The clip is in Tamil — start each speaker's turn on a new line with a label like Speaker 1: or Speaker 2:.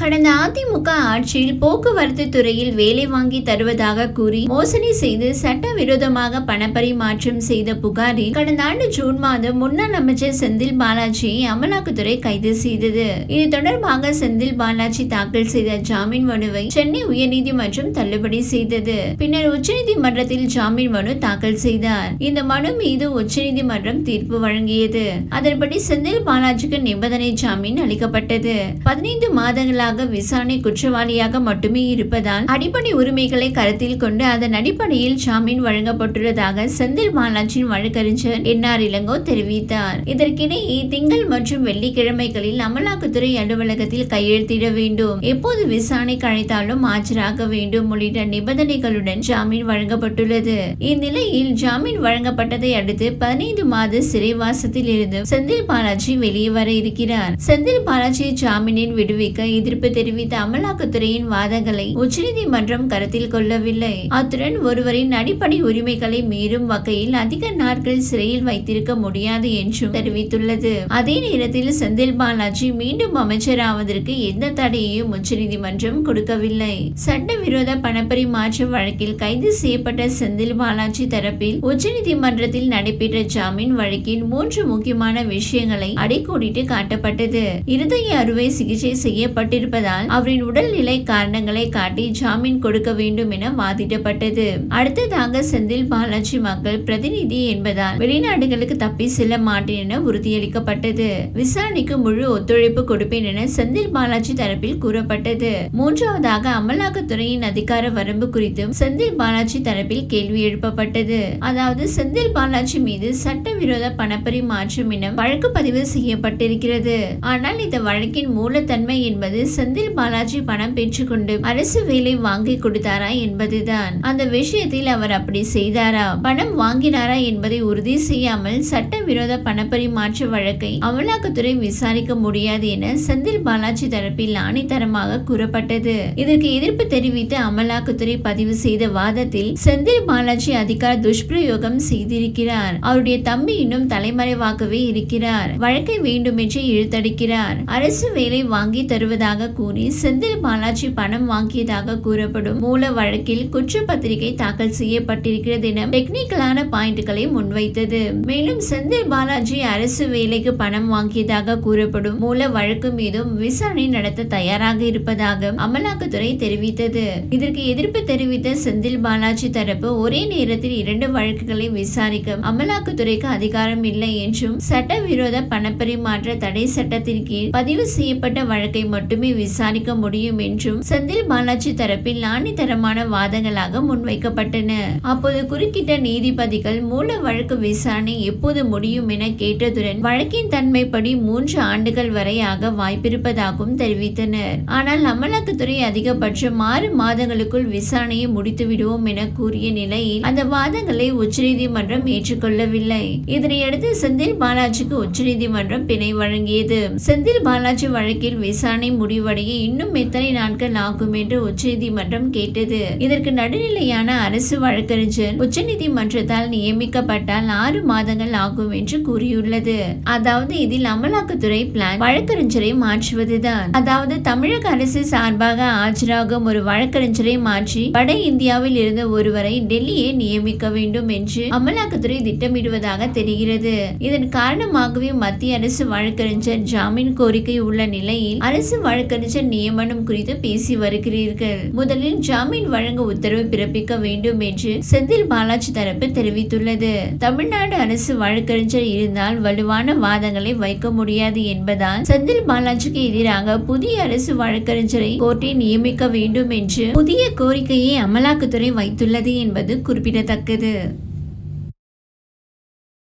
Speaker 1: கடந்த அதிமுக ஆட்சியில் போக்குவரத்து துறையில் வேலை வாங்கி தருவதாக கூறி மோசடி செய்து சட்டவிரோதமாக பணப்பரிமாற்றம் செய்த புகாரில் கடந்த ஆண்டு ஜூன் மாதம் முன்னாள் அமைச்சர் செந்தில் பாலாஜியை அமலாக்கத்துறை கைது செய்தது. இது தொடர்பாக செந்தில் பாலாஜி தாக்கல் செய்த ஜாமீன் மனுவை சென்னை உயர்நீதிமன்றம் தள்ளுபடி செய்தது. பின்னர் உச்சநீதிமன்றத்தில் ஜாமீன் மனு தாக்கல் செய்தார். இந்த மனு மீது உச்சநீதிமன்றம் தீர்ப்பு வழங்கியது. அதன்படி செந்தில் பாலாஜிக்கு நிபந்தனை ஜாமீன் அளிக்கப்பட்டது. பதினைந்து மாதங்களாக விசாரணை குற்றவாளியாக மட்டுமே இருப்பதால் அடிப்படை உரிமைகளை கருத்தில் கொண்டு அதன் அடிப்படையில் ஜாமீன் வழங்கப்பட்டுள்ளதாக செந்தில் பாலாஜியின் வழக்கறிஞர் என்ஆர் இளங்கோ தெரிவித்தார். இதற்கிடையே திங்கள் மற்றும் வெள்ளிக்கிழமைகளில் அமலாக்கத்துறை அலுவலகத்தில் கையெழுத்திட வேண்டும். எப்போது விசாரணைக்கு அழைத்தாலும் ஆஜராக வேண்டும் உள்ளிட்ட நிபந்தனைகளுடன் ஜாமீன் வழங்கப்பட்டுள்ளது. இந்நிலையில் ஜாமீன் வழங்கப்பட்டதை அடுத்து பதினைந்து மாத சிறைவாசத்தில் இருந்து செந்தில் பாலாஜி வெளியே வர இருக்கிறார். செந்தில் பாலாஜியை ஜாமீனில் விடுவிக்க எதிர்ப்பு தெரிவித்த அமலாக்கத்துறையின் வாதங்களை உச்சநீதிமன்றம் கருத்தில் கொள்ளவில்லை. அத்துடன் ஒருவரின் அடிப்படை உரிமைகளை மீறும் வகையில் அதிக நாட்கள் சிறையில் வைத்திருக்க முடியாது என்றும் தெரிவித்துள்ளது. அதே நேரத்தில் செந்தில் பாலாஜி மீண்டும் அமைச்சராவதற்கு எந்த தடையையும் உச்சநீதிமன்றம் கொடுக்கவில்லை. சட்டவிரோத பணப்பரிமாற்ற வழக்கில் கைது செய்யப்பட்ட செந்தில் பாலாஜி தரப்பில் உச்சநீதிமன்றத்தில் நடைபெற்ற ஜாமீன் வழக்கின் மூன்று முக்கியமான விஷயங்களை அடைக்கோடிட்டு காட்டப்பட்டது. இருதய அறுவை சிகிச்சை செய்யப்பட்டிருக்கும் இருப்பதால் அவரின் உடல்நிலை காரணங்களை காட்டி ஜாமீன் கொடுக்க வேண்டும் என வாதிடப்பட்டது. அடுத்ததாக செந்தில் பாலாஜி மக்கள் பிரதிநிதி என்பதால் வெளிநாடுகளுக்கு தப்பி செல்ல மாட்டேன் என உறுதியளிக்கப்பட்டது. விசாரணைக்கு முழு ஒத்துழைப்பு கொடுப்பேன் என செந்தில் பாலாஜி தரப்பில் கூறப்பட்டது. மூன்றாவதாக அமலாக்கத்துறையின் அதிகார வரம்பு குறித்தும் செந்தில் பாலாஜி தரப்பில் கேள்வி எழுப்பப்பட்டது. அதாவது செந்தில் பாலாஜி மீது சட்டவிரோத பணப்பரிமாற்றம் என வழக்கு பதிவு செய்யப்பட்டிருக்கிறது. ஆனால் இந்த வழக்கின் மூலத்தன்மை என்பது செந்தில் பாலாஜி பணம் பெற்றுக்கொண்டு அரசு வேலை வாங்கி கொடுத்தாரா என்பதுதான். அந்த விஷயத்தில் அவர் அப்படி செய்தாரா? பணம் வாங்கினாரா என்பதை உறுதி செய்யாமல் சட்டவிரோத பணப்பரிமாற்ற வழக்கை அமலாக்கத்துறை விசாரிக்க முடியாது என செந்தில் பாலாஜி தரப்பில் ஆணைத்தரமாக கூறப்பட்டது. இதற்கு எதிர்ப்பு தெரிவித்து அமலாக்கத்துறை பதிவு செய்த வாதத்தில் செந்தில் பாலாஜி அதிகார துஷ்பிரயோகம் செய்திருக்கிறார். அவருடைய தம்பி இன்னும் தலைமறைவாகவே இருக்கிறார். வழக்கை வேண்டுமென்றே இழுத்தடிக்கிறார். அரசு வேலை வாங்கி தருவதாக கூறி செந்தில் பாலாஜி பணம் வாங்கியதாக கூறப்படும் மூல வழக்கில் குற்றப்பத்திரிகை தாக்கல் செய்யப்பட்டிருக்கிறது என டெக்னிக்கலான பாயிண்ட்களை முன்வைத்தது. மேலும் செந்தில் பாலாஜி அரசு வேலைக்கு பணம் வாங்கியதாக கூறப்படும் மூல வழக்கு மீதும் விசாரணை நடத்த தயாராக இருப்பதாக அமலாக்கத்துறை தெரிவித்தது. இதற்கு எதிர்ப்பு தெரிவித்த செந்தில் பாலாஜி தரப்பு ஒரே நேரத்தில் இரண்டு வழக்குகளை விசாரிக்க அமலாக்கத்துறைக்கு அதிகாரம் இல்லை என்றும் சட்டவிரோத பணப்பரிமாற்ற தடை சட்டத்தின் கீழ் பதிவு செய்யப்பட்ட வழக்கை மட்டுமே விசாரிக்க முடியும் என்றும் செந்தில் பாலாஜி தரப்பில் ஆணித்தரமான வாதங்களாக முன்வைக்கப்பட்டன. அப்போது குறுக்கிட்ட நீதிபதிகள் மூல வழக்கு விசாரணை எப்போது முடியும் என கேட்டதுடன் வழக்கின் தன்மைப்படி மூன்று ஆண்டுகள் வரை ஆக வாய்ப்பிருப்பதாகவும் தெரிவித்தனர். ஆனால் அமலாக்கத்துறை அதிகபட்சம் ஆறு மாதங்களுக்குள் விசாரணையை முடித்து விடுவோம் என கூறிய நிலையில் அந்த வாதங்களை உச்சநீதிமன்றம் ஏற்றுக்கொள்ளவில்லை. இதனையடுத்து செந்தில் பாலாஜிக்கு உச்சநீதிமன்றம் பிணை வழங்கியது. செந்தில் பாலாஜி வழக்கில் விசாரணை முடிவு முடிவடைய இன்னும் எத்தனை நாட்கள் ஆகும் என்று உச்சநீதிமன்றம் கேட்டது. இதற்கு நடுநிலையான அரசு வழக்கறிஞர் உச்சநீதிமன்றத்தால் நியமிக்கப்பட்டால் ஆறு மாதங்கள் ஆகும் என்று கூறியுள்ளது. அதாவது இதில் அமலாக்கத்துறை பிளான் வழக்கறிஞரை மாற்றுவதுதான். அதாவது தமிழக அரசு சார்பாக ஆஜராகும் ஒரு வழக்கறிஞரை மாற்றி வட இந்தியாவில் இருந்த ஒருவரை டெல்லியை நியமிக்க வேண்டும் என்று அமலாக்கத்துறை திட்டமிடுவதாக தெரிகிறது. இதன் காரணமாகவே மத்திய அரசு வழக்கறிஞர் ஜாமீன் கோரிக்கை உள்ள நிலையில் அரசு வழக்கு வழக்கறிஞர் நியமனம் குறித்து பேசி வருகிறீர்கள். முதலில் ஜாமீன் வழங்க உத்தரவு பிறப்பிக்க வேண்டும் என்று செந்தில் பாலாஜி தரப்பு தெரிவித்துள்ளது. தமிழ்நாடு அரசு வழக்கறிஞர் இருந்தால் வலுவான வாதங்களை வைக்க முடியாது என்பதால் செந்தில் பாலாஜிக்கு எதிராக புதிய அரசு வழக்கறிஞரை கோர்ட்டை நியமிக்க வேண்டும் என்று புதிய கோரிக்கையை அமலாக்கத்துறை வைத்துள்ளது என்பது குறிப்பிடத்தக்கது.